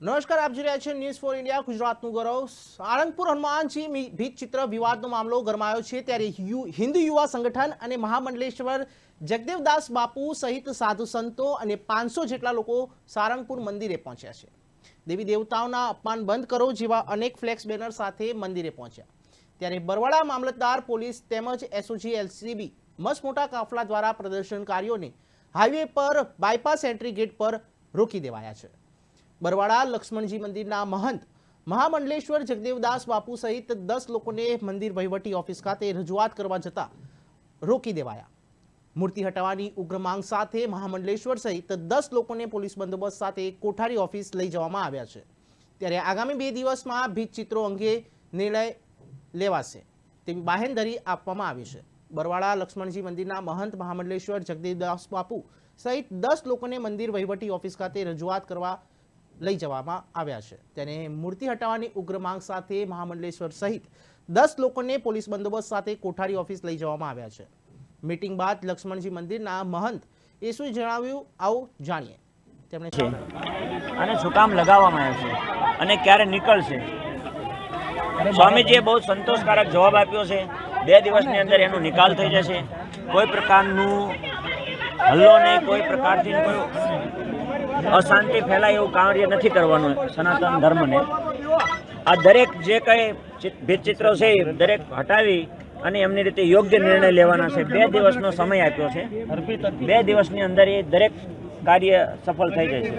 નમસ્કાર, આપ જોઈ રહ્યા છો ન્યૂઝ ફોર ઇન્ડિયા ગુજરાતનું ગૌરવ. સાળંગપુર હનુમાનજી ભીત ચિત્ર વિવાદનો મામલો ગરમાયો છે ત્યારે હિન્દુ યુવા સંગઠન અને મહામંડલેશ્વર જગદેવદાસ બાપુ સહિત સાધુ સંતો અને પાંચસો જેટલા લોકો સારંગપુર મંદિરે પહોંચ્યા છે. દેવી દેવતાઓના અપમાન બંધ કરો જેવા અનેક ફ્લેક્સ બેનર સાથે મંદિરે પહોંચ્યા. ત્યારે બરવાડા મામલતદાર, પોલીસ તેમજ એસઓજી એલસીબી મસમોટા કાફલા દ્વારા પ્રદર્શનકારીઓને હાઈવે પર બાયપાસ એન્ટ્રી ગેટ પર રોકી દેવાયા છે. બરવાડા લક્ષ્મણજી મંદિરના મહંત મહામંડલેશ્વર જગદેવદાસ બાપુ સહિત દસ લોકોને મંદિર વહીવટી ઓફિસ ખાતે રજૂઆત કરવા જતા રોકી દેવાયા. મૂર્તિ હટાવવાની ઉગ્ર માંગ સાથે મહામંડલેશ્વર સહિત દસ લોકોને પોલીસ બંદોબસ્ત સાથે કોઠારી ઓફિસ લઈ જવામાં આવ્યા છે. ત્યારે આગામી બે દિવસમાં ભીત ચિત્રો અંગે નિર્ણય લેવાશે તેવી બાહેંધરી આપવામાં આવી છે. બરવાડા લક્ષ્મણજી મંદિરના મહંત મહામંડલેશ્વર જગદેવદાસ બાપુ સહિત દસ લોકોને મંદિર વહીવટી ઓફિસ ખાતે રજૂઆત કરવા લઈ જવામાં આવ્યા છે. તેને મૂર્તિ હટાવવાની ઉગ્ર માંગ સાથે મહામંડલેશ્વર સહિત દસ લોકોને પોલીસ બંદોબસ્ત સાથે કોઠારી ઓફિસ લઈ જવામાં આવ્યા છે. મીટિંગ બાદ લક્ષ્મણજી મંદિરના મહંત યેસુએ જણાવ્યું આવું જાણીએ. તેમણે છે. અને સુકામ લગાવવામાં આવ્યો છે અને ક્યારે નીકળશે? સ્વામીજીએ બહુ સંતોષકારક જવાબ આપ્યો છે. બે દિવસની અંદર એનો નિકાલ થઈ જશે. કોઈ પ્રકારનું હલ્લો નહીં કોઈ પ્રકારથી કોઈ અશાંતિ ફેલાય એવું કાર્ય નથી કરવાનું સનાતન ધર્મને. આ દરેક જે કંઈ ચિત- ભીતચિત્રો છે એ દરેક હટાવી અને એમની રીતે યોગ્ય નિર્ણય લેવાના છે. બે દિવસનો સમય આપ્યો છે. બે દિવસની અંદર એ દરેક કાર્ય સફળ થઈ જશે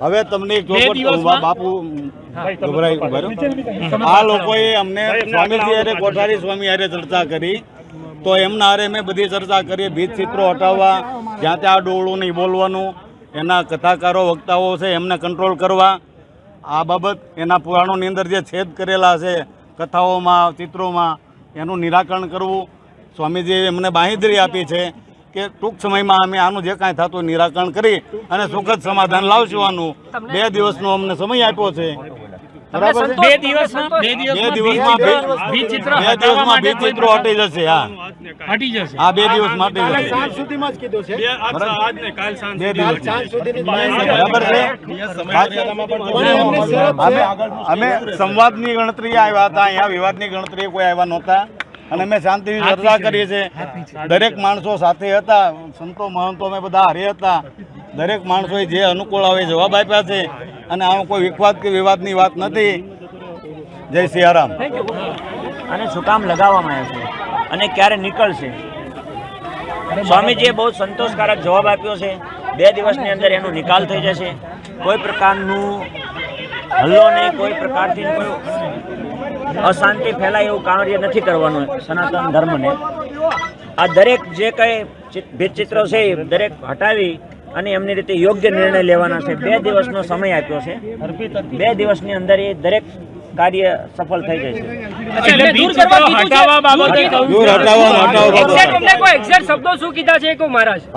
હવે તમને? બાપુ આ લોકોએ અમને સ્વામીજી હારે કોઠારી સ્વામી અરે ચર્ચા કરી. તો એમના હારે મેં બધી ચર્ચા કરી, ભીત ચિત્રો હટાવવા, જ્યાં ત્યાં ડોળું નહીં બોલવાનું, એના કથાકારો, વક્તાઓ છે, એમને કંટ્રોલ કરવા. આ બાબત એના પુરાણોની અંદર જે છેદ કરેલા છે, કથાઓમાં, ચિત્રોમાં, એનું નિરાકરણ કરવું. સ્વામીજીએ એમને બાંહેધરી આપી છે કે ટૂંક સમયમાં અમે આનું જે કાંઈ થતું નિરાકરણ કરી અને સુખદ સમાધાન લાવશું આનું. બે દિવસનો અમને સમય આપ્યો છે. બરાબર બે દિવસમાં બે બે દિવસમાં ભી- ચિત્ર બે દિવસમાં માટે ચિત્રો હટી જશે હા. હટી જશે. આ બે દિવસ માટે જશે. બે દિવસ બરાબર. છે. અમે અમે સંવાદની ગણતરી આવ્યા હતા અહીંયા વિવાદની ગણતરી કોઈ આવ્યા નહોતા. અને અમે શાંતિથી ચર્ચા કરીએ છીએ. દરેક માણસો સાથે હતા. સંતો મહંતો અમે બધા હારે હતા. દરેક માણસોએ જે અનુકૂળ આવે જવાબ આપ્યા છે. અને આમાં કોઈ વિખવાદ કે વિવાદની વાત નથી. જય સિયારામ. અને શું કામ લગાવવામાં આવ્યો છે? અને ક્યારે નીકળશે? સ્વામીજીએ બહુ સંતોષકારક જવાબ આપ્યો છે. બે દિવસની અંદર એનો નિકાલ થઈ જશે. કોઈ પ્રકારનું હલ્લો નહીં, કોઈ પ્રકારથી અશાંતિ ફેલાય એવું કાર્ય નથી કરવાનું સનાતન ધર્મને. આ દરેક જે કંઈ ચિત- ભીતચિત્રો છે એ દરેક હટાવી અને એમની રીતે યોગ્ય નિર્ણય લેવાના છે. બે દિવસનો સમય આપ્યો છે. બે દિવસની અંદર એ દરેક કાર્ય સફળ થઈ જશે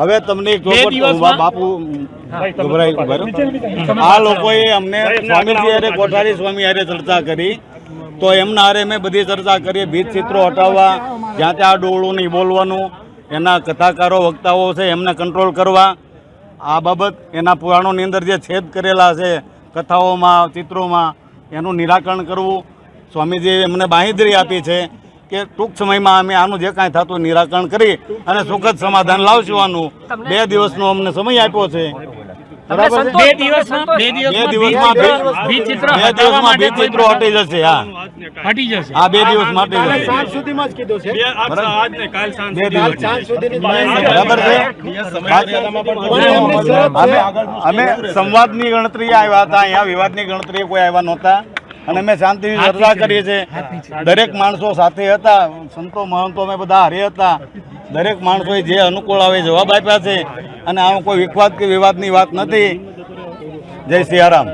હવે તમને? બાપુ. આ લોકોએ અમને સ્વામીજી હારે કોઠારી સ્વામી હારે ચર્ચા કરી. તો એમના હારે મેં બધી ચર્ચા કરી ભીત ચિત્રો હટાવવા જ્યાં ત્યાં ડોળું નહીં બોલવાનું એના કથાકારો વક્તાઓ છે એમને કંટ્રોલ કરવા. આ બાબત એના પુરાણોની અંદર જે છેદ કરેલા છે કથાઓમાં ચિત્રોમાં એનું નિરાકરણ કરવું સ્વામીજીએ એમને બાંહેધરી આપી છે કે ટૂંક સમયમાં અમે આનું જે કાંઈ થતું નિરાકરણ કરી અને સુખદ સમાધાન લાવશું આનું. બે દિવસનો અમને સમય આપ્યો છે. બરાબર બે દિવસમાં બે દિવસમાં બે ચિત્રો હટી જશે હા. હટી જશે. આ બે દિવસ માટે જશે. બે દિવસ. બરાબર. છે. અમે અમે સંવાદની ગણતરી આવ્યા હતા અહીંયા. વિવાદની ગણતરી કોઈ આવ્યા નહોતા. અને અમે શાંતિથી ચર્ચા કરીએ છીએ. દરેક માણસો સાથે હતા. સંતો મહંતો અમે બધા હારે હતા. દરેક માણસોએ જે અનુકૂળ આવે જવાબ આપ્યા છે. અને આમાં કોઈ વિખવાદ કે વિવાદની વાત નથી. જય સિયારામ